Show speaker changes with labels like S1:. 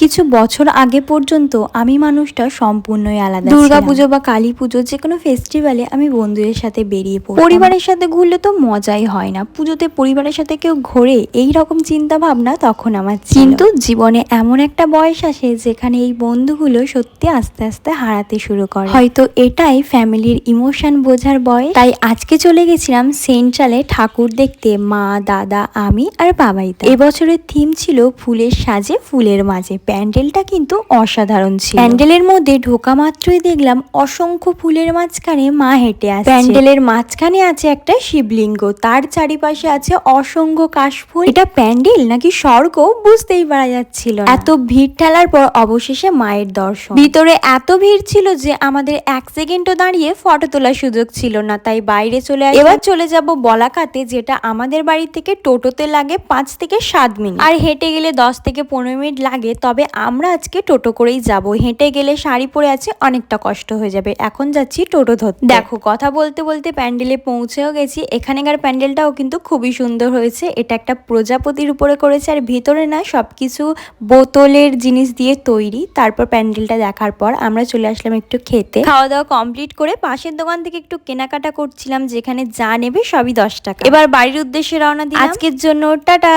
S1: কিছু বছর আগে পর্যন্ত আমি মানুষটা সম্পূর্ণই আলাদা
S2: ছিলাম।
S1: দুর্গা পুজো বা কালী পুজো যে কোনো ফেস্টিভ্যালে আমি বন্ধুদের সাথে বেরিয়ে পড়ি পরিবারের সাথে ঘুরলে তো মজাই হয় না। পুজোতে পরিবারের সাথে কেউ ঘোরে এই রকম চিন্তা ভাবনা তখন আমার কিন্তু জীবনে এমন একটা বয়স আসে যেখানে এই বন্ধুগুলো সত্যি আস্তে আস্তে হারাতে শুরু করে। হয়তো এটাই ফ্যামিলির ইমোশন বোঝার বয়স। তাই আজকে চলে গেছিলাম সেন্ট্রালে ঠাকুর দেখতে মা দাদা আমি আর বাবাইদা এবছরের থিম ছিল ফুলের সাজে ফুলের মাঝে। প্যান্ডেলটা কিন্তু অসাধারণ ছিল। প্যান্ডেলের মধ্যে ঢোকা মাত্রই দেখলাম অসংখ্য ফুলের মাঝখানে মা হেঁটে আছে প্যান্ডেলের মাঝখানে আছে একটা শিবলিঙ্গ তার চারিপাশে আছে অসংখ্য কাশফুল। এটা প্যান্ডেল নাকি স্বর্গ? বুঝতেই পারা যাচ্ছিল এত ভিড় ঠেলার পর অবশেষে মায়ের দর্শন। ভিতরে এত ভিড় ছিল যে আমাদের এক সেকেন্ডও দাঁড়িয়ে ফটো তোলার সুযোগ ছিল না তাই বাইরে চলে আসি এবার চলে যাব বলাকাতে যেটা আমাদের বাড়ি থেকে টোটোতে লাগে পাঁচ থেকে সাত মিনিট। আর হেঁটে গেলে দশ থেকে পনেরো মিনিট লাগে তবে আমরা আজকে টোটো করেই যাব। হেঁটে গেলে শাড়ি পরে আছে অনেকটা কষ্ট হয়ে যাবে। এখন যাচ্ছি টোটো ধরতে। দেখো কথা বলতে বলতে প্যান্ডেলে পৌঁছেও গেছি। এখানেকার প্যান্ডেলটাও কিন্তু খুবই সুন্দর হয়েছে। এটা একটা প্রজাপতির উপরে করেছে আর ভিতরে না সবকিছু বোতলের জিনিস দিয়ে তৈরি। তারপর প্যান্ডেলটা দেখার পর আমরা চলে আসলাম একটু খেতে। খাওয়া দাওয়া কমপ্লিট করে পাশের দোকান থেকে একটু কেনাকাটা করছিলাম যেখানে যা নেবে সবই দশ টাকা। এবার বাড়ির উদ্দেশ্যে রওনা দিই আজকের জন্য টাটা!